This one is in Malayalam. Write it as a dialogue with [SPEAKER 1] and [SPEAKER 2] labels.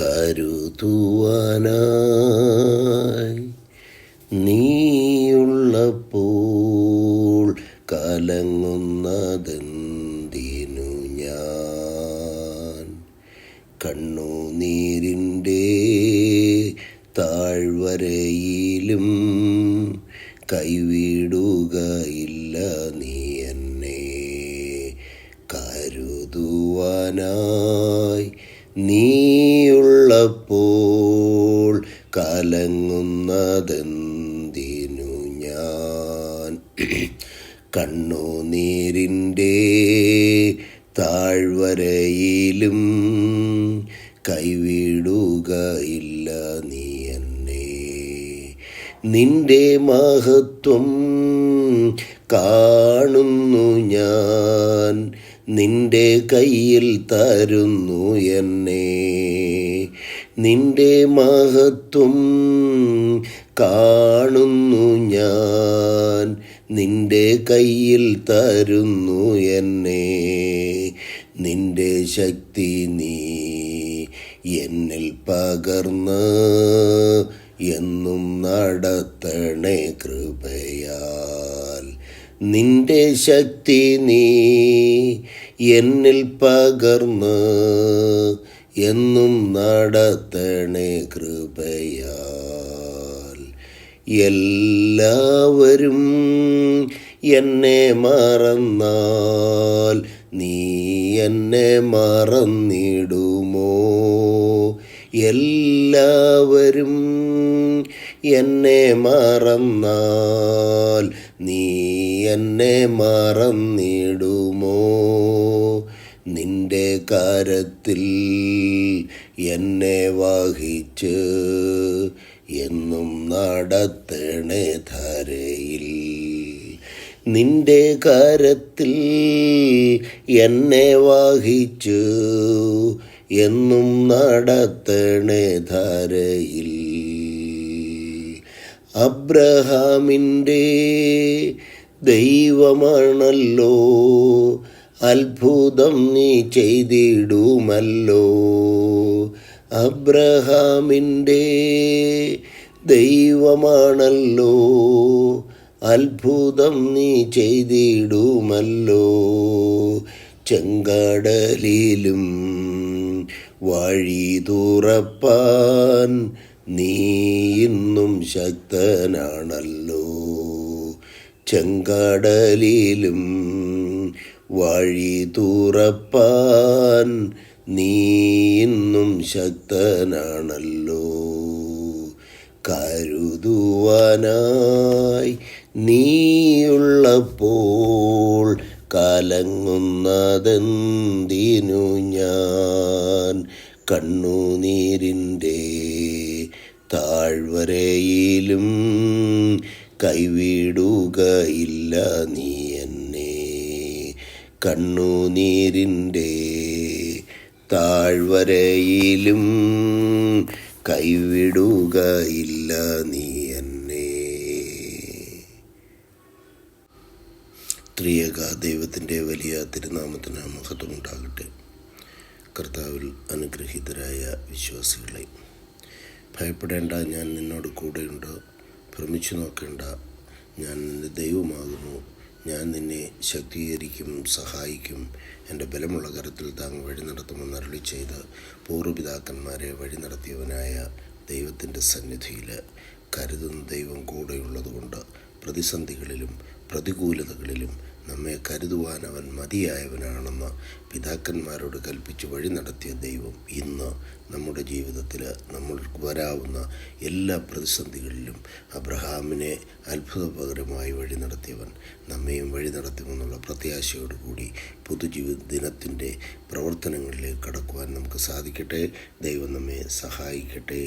[SPEAKER 1] കരുതുവാനായി നീയുള്ളപ്പോൾ കലങ്ങുന്നതെന്തിനു ഞാൻ? കണ്ണുനീരിന്റെ താഴ്വരയിലും കൈവിടുകയില്ല നീ എന്നെ കരുതുവാനായി നീയുള്ളപ്പോൾ കലങ്ങുന്നതെന്തിനു ഞാൻ? കണ്ണുനീരിന്റെ താഴ്വരയിലും കൈവിടുകയില്ല നീ എന്നെ. നിന്റെ മഹത്വം കാണുന്നു ഞാൻ. നിന്റെ കയ്യിൽ തരുന്നു എന്നെ. നിന്റെ മഹത്വം കാണുന്നു ഞാൻ. നിന്റെ കയ്യിൽ തരുന്നു എന്നെ. നിന്റെ ശക്തി നീ എന്നിൽ പകർന്ന് എന്നും നടത്തണേ കൃപയാൽ. നിന്റെ ശക്തി നീ എന്നിൽ പകർന്ന് എന്നും നടത്തണേ കൃപയാൽ. എല്ലാവരും എന്നെ മറന്നാൽ നീ എന്നെ മറന്നിടുമോ? എല്ലാവരും എന്നെ മറന്നാൽ നീ എന്നെ മറന്നിടുമോ? നിന്റെ കരത്തിൽ എന്നെ വഹിച്ച് എന്നും നടത്തണേ ധരയിൽ. നിന്റെ കരത്തിൽ എന്നെ വഹിച്ചു എന്നും നടത്തണേ ധരയിൽ. അബ്രഹാമിന്റെ ദൈവമാണല്ലോ. അത്ഭുതം നീ ചെയ്തിടുമല്ലോ. അബ്രഹാമിന്റെ ദൈവമാണല്ലോ. അത്ഭുതം നീ ചെയ്തിടുമല്ലോ. ചെങ്കടലിലും വഴി തുറപ്പാൻ നീ ഇന്നും ശക്തനാണല്ലോ. ചെങ്കടലിലും വഴി തുറപ്പാൻ നീ ഇന്നും ശക്തനാണല്ലോ. കരുതുവാനായി നീയുള്ളപ്പോൾ കലങ്ങുന്നതെന്തിനു ഞാൻ? കണ്ണുനീരിന്റെ താഴ്വരയിലും കൈവിടുകയില്ല നീ എന്നെ. കണ്ണുനീരിന്റെ താഴ്വരയിലും കൈവിടുകയില്ല നീ എന്നെ. ത്രിയക ദൈവത്തിന്റെ വലിയ തിരുനാമത്തിന് മഹത്വമുണ്ടാകട്ടെ കർത്താവിൽ അനുഗ്രഹീതരായ വിശ്വാസികളെ ഭയപ്പെടേണ്ട ഞാൻ നിന്നോട് കൂടെയുണ്ട്. ഭ്രമിച്ചു നോക്കേണ്ട ഞാൻ നിന്റെ ദൈവമാകുന്നു. ഞാൻ നിന്നെ ശക്തീകരിക്കും സഹായിക്കും. എന്റെ ബലമുള്ള കരത്തിൽ താങ്ങ് വഴി നടത്തുമെന്ന് അരുളി ചെയ്ത് പൂർവപിതാക്കന്മാരെ വഴി നടത്തിയവനായ ദൈവത്തിന്റെ സന്നിധിയിൽ കരുതുന്ന ദൈവം കൂടെയുള്ളതുകൊണ്ട് പ്രതിസന്ധികളിലും പ്രതികൂലതകളിലും നമ്മെ കരുതുവാൻ അവൻ മതിയായവനാണെന്ന് പിതാക്കന്മാരോട് കൽപ്പിച്ച് വഴി നടത്തിയ ദൈവം ഇന്ന് നമ്മുടെ ജീവിതത്തിൽ നമ്മൾ വരാവുന്ന എല്ലാ പ്രതിസന്ധികളിലും അബ്രഹാമിനെ അത്ഭുതപകരമായി വഴി നടത്തിയവൻ നമ്മെയും വഴി നടത്തുമെന്നുള്ള പ്രത്യാശയോടുകൂടി പുതുജീവിത ദിനത്തിന്റെ പ്രവർത്തനങ്ങളിലേക്ക് കടക്കുവാൻ നമുക്ക് സാധിക്കട്ടെ. ദൈവം നമ്മെ സഹായിക്കട്ടെ.